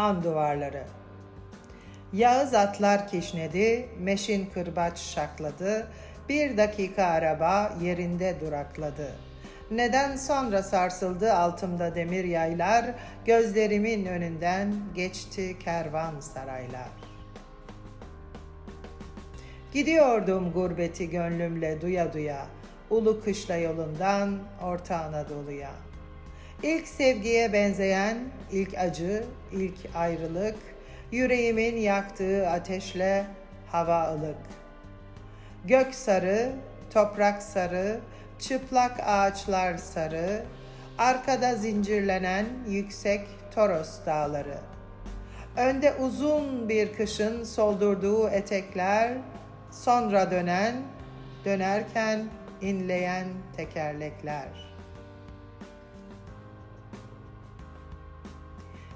han duvarları. Yağız atlar kişnedi, meşin kırbaç şakladı, bir dakika araba yerinde durakladı. Neden sonra sarsıldı altımda demir yaylar, gözlerimin önünden geçti kervan saraylar. Gidiyordum gurbeti gönlümle duya duya, ulu kışla yolundan Orta Anadolu'ya. İlk sevgiye benzeyen, ilk acı, ilk ayrılık, yüreğimin yaktığı ateşle hava ılık. Gök sarı, toprak sarı, çıplak ağaçlar sarı, arkada zincirlenen yüksek Toros dağları. Önde uzun bir kışın soldurduğu etekler, sonra dönen, dönerken inleyen tekerlekler.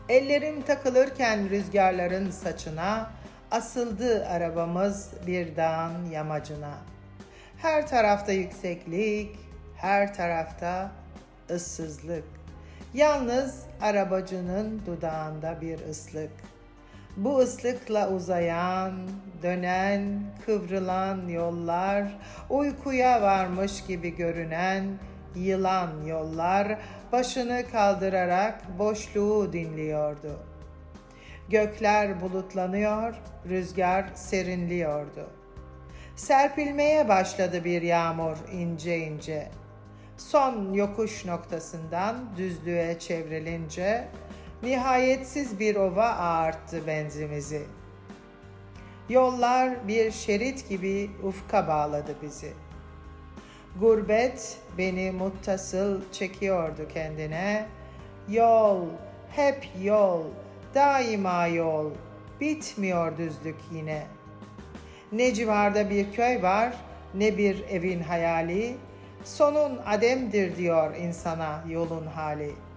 Ellerim takılırken rüzgarların saçına, asıldı arabamız bir dağın yamacına. Her tarafta yükseklik, her tarafta ıssızlık. Yalnız arabacının dudağında bir ıslık. Bu ıslıkla uzayan, dönen, kıvrılan yollar, uykuya varmış gibi görünen yılan yollar başını kaldırarak boşluğu dinliyordu. Gökler bulutlanıyor, rüzgar serinliyordu. Serpilmeye başladı bir yağmur ince ince. Son yokuş noktasından düzlüğe çevrilince nihayetsiz bir ova ağarttı benzimizi. Yollar bir şerit gibi ufka bağladı bizi. Gurbet beni muttasıl çekiyordu kendine. Yol, hep yol, daima yol, bitmiyor düzlük yine. Ne civarda bir köy var, ne bir evin hayali, sonun ademdir diyor insana yolun hali.''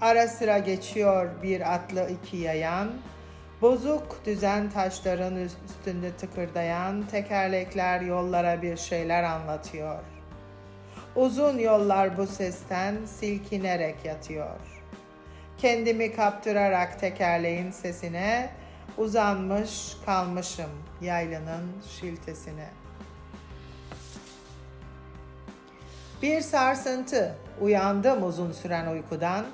Ara sıra geçiyor bir atlı iki yayan, bozuk düzen taşların üstünde tıkırdayan tekerlekler yollara bir şeyler anlatıyor. Uzun yollar bu sesten silkinerek yatıyor. Kendimi kaptırarak tekerleğin sesine, uzanmış kalmışım yaylının şiltesine. Bir sarsıntı, uyandım uzun süren uykudan,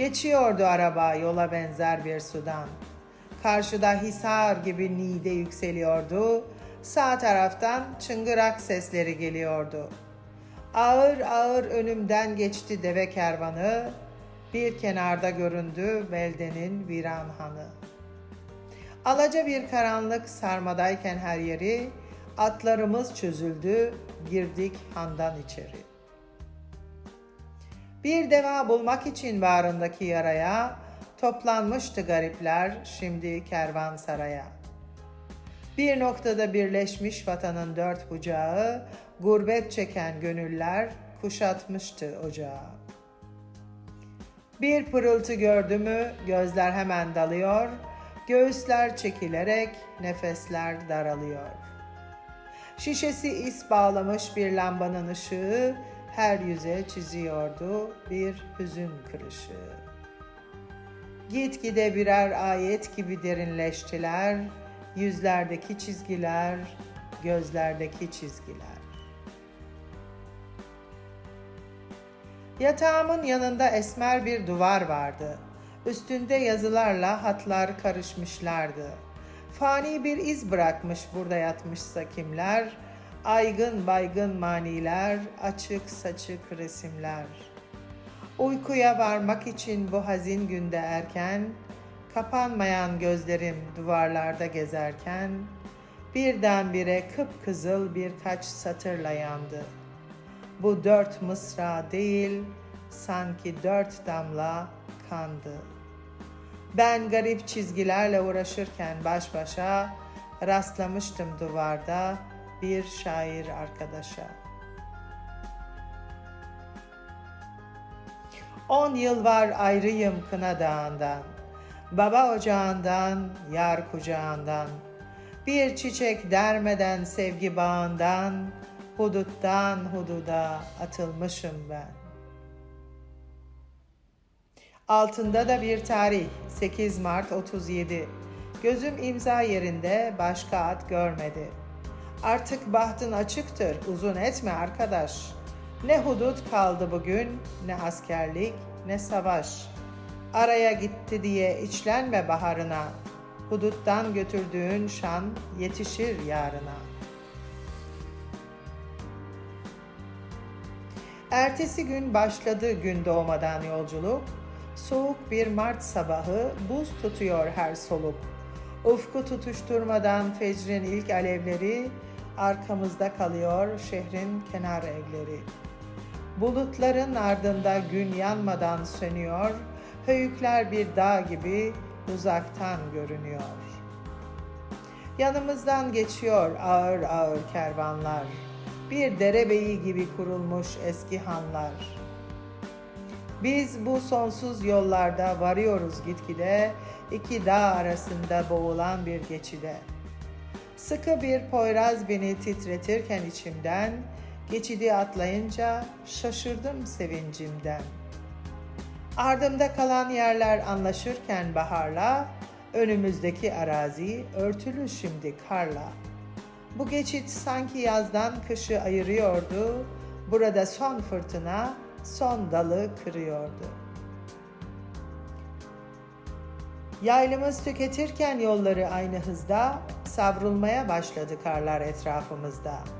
Geçiyordu araba yola benzer bir sudan. Karşıda hisar gibi nide yükseliyordu. Sağ taraftan çıngırak sesleri geliyordu. Ağır ağır önümden geçti deve kervanı. Bir kenarda göründü beldenin viran hanı. Alaca bir karanlık sarmadayken her yeri, atlarımız çözüldü, girdik handan içeri. Bir deva bulmak için bağrındaki yaraya toplanmıştı garipler şimdi kervansaraya. Bir noktada birleşmiş vatanın dört bucağı, gurbet çeken gönüller kuşatmıştı ocağı. Bir pırıltı gördü mü gözler hemen dalıyor, göğüsler çekilerek nefesler daralıyor. Şişesi is bağlamış bir lambanın ışığı her yüze çiziyordu bir hüzün kırışı. Gitgide birer ayet gibi derinleştiler, yüzlerdeki çizgiler, gözlerdeki çizgiler. Yatağımın yanında esmer bir duvar vardı. Üstünde yazılarla hatlar karışmışlardı. Fani bir iz bırakmış burada yatmışsa kimler, Aygın baygın maniler, açık saçık resimler. Uykuya varmak için bu hazin günde erken, kapanmayan gözlerim duvarlarda gezerken, birdenbire kıpkızıl birkaç satırla yandı. Bu dört mısra değil, sanki dört damla kandı. Ben garip çizgilerle uğraşırken baş başa rastlamıştım duvarda bir şair arkadaşa. On yıl var ayrıyım Kına Dağı'ndan, baba ocağından, yar kucağından, bir çiçek dermeden sevgi bağından, huduttan hududa atılmışım ben. Altında da bir tarih 8 Mart 37. Gözüm imza yerinde başka at görmedi. Artık bahtın açıktır uzun etme arkadaş. Ne hudut kaldı bugün ne askerlik ne savaş. Araya gitti diye içlenme baharına. Huduttan götürdüğün şan yetişir yarına. Ertesi gün başladı gün doğmadan yolculuk. Soğuk bir Mart sabahı buz tutuyor her soluk. Ufku tutuşturmadan fecrin ilk alevleri, arkamızda kalıyor şehrin kenar evleri. Bulutların ardında gün yanmadan sönüyor, höyükler bir dağ gibi uzaktan görünüyor. Yanımızdan geçiyor ağır ağır kervanlar, bir derebeyi gibi kurulmuş eski hanlar. Biz bu sonsuz yollarda varıyoruz gitgide, iki dağ arasında boğulan bir geçide. Sıkı bir poyraz beni titretirken içimden, geçidi atlayınca şaşırdım sevincimden. Ardımda kalan yerler anlaşırken baharla, önümüzdeki arazi örtülü şimdi karla. Bu geçit sanki yazdan kışı ayırıyordu, burada son fırtına son dalı kırıyordu. Yaylımız tüketirken yolları aynı hızda savrulmaya başladı karlar etrafımızda.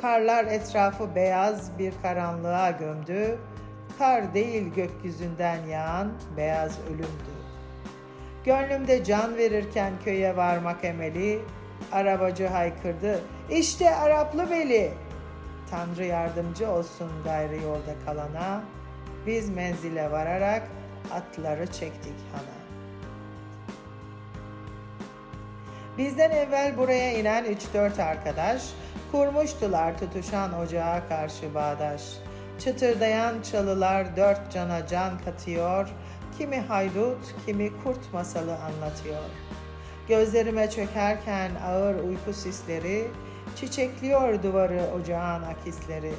Karlar etrafı beyaz bir karanlığa gömdü. Kar değil gökyüzünden yağan beyaz ölümdü. Gönlümde can verirken köye varmak emeli, arabacı haykırdı. İşte Araplı Veli. Tanrı yardımcı olsun gayrı yolda kalana. Biz menzile vararak atları çektik hana. Bizden evvel buraya inen 3-4 arkadaş kurmuştular tutuşan ocağa karşı bağdaş. Çıtırdayan çalılar dört cana can katıyor, kimi haydut, kimi kurt masalı anlatıyor. Gözlerime çökerken ağır uyku sisleri, çiçekliyor duvarı ocağın akisleri.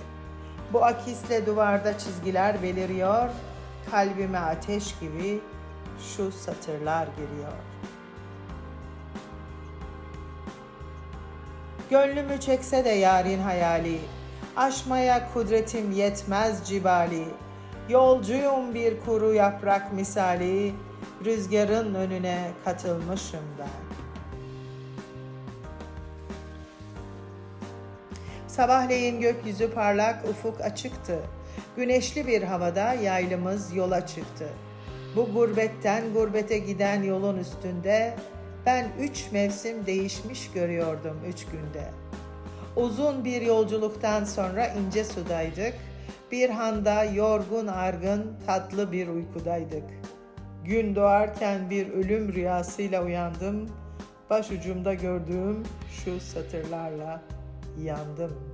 Bu akisle duvarda çizgiler beliriyor, kalbime ateş gibi şu satırlar giriyor. Gönlümü çekse de yarın hayali, aşmaya kudretim yetmez cibali. Yolcuyum bir kuru yaprak misali, rüzgarın önüne katılmışım ben. Sabahleyin gökyüzü parlak, ufuk açıktı. Güneşli bir havada yaylımız yola çıktı. Bu gurbetten gurbete giden yolun üstünde ben üç mevsim değişmiş görüyordum üç günde. Uzun bir yolculuktan sonra ince sudaydık. Bir handa yorgun argın tatlı bir uykudaydık. Gün doğarken bir ölüm rüyasıyla uyandım. Başucumda gördüğüm şu satırlarla yandım.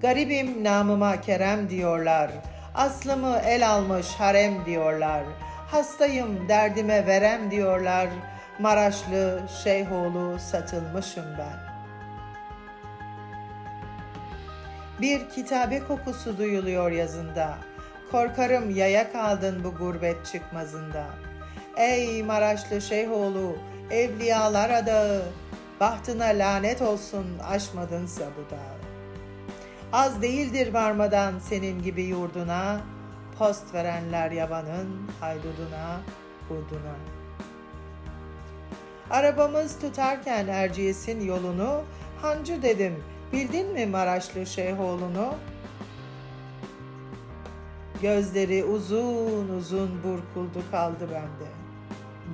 Garibim namıma kerem diyorlar. Aslımı el almış harem diyorlar. Hastayım derdime verem diyorlar. Maraşlı Şeyhoğlu satılmışım ben. Bir kitabe kokusu duyuluyor yazında. Korkarım yaya kaldın bu gurbet çıkmazında. Ey Maraşlı Şeyhoğlu, evliyalar adağı, bahtına lanet olsun aşmadınsa bu dağı. Az değildir varmadan senin gibi yurduna, post verenler yabanın hayduduna, hurduna. Arabamız tutarken Erciyes'in yolunu, hancı dedim, bildin mi Maraşlı Şeyhoğlu'nu? Gözleri uzun uzun burkuldu kaldı bende.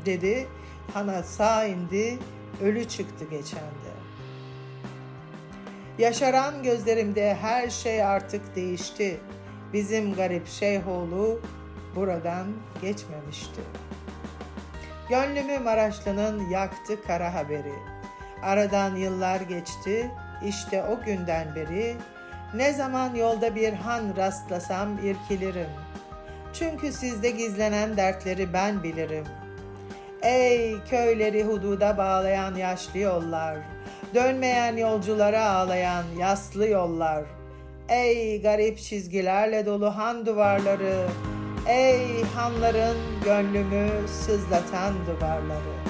Dedi, hana sağ indi, ölü çıktı geçende. Yaşaran gözlerimde her şey artık değişti. Bizim garip Şeyhoğlu buradan geçmemişti. Gönlümü Maraşlı'nın yaktı kara haberi. Aradan yıllar geçti, işte o günden beri ne zaman yolda bir han rastlasam irkilirim. Çünkü sizde gizlenen dertleri ben bilirim. Ey köyleri hududa bağlayan yaşlı yollar, dönmeyen yolculara ağlayan yaslı yollar. Ey garip çizgilerle dolu han duvarları, ey hanların gönlümü sızlatan duvarları.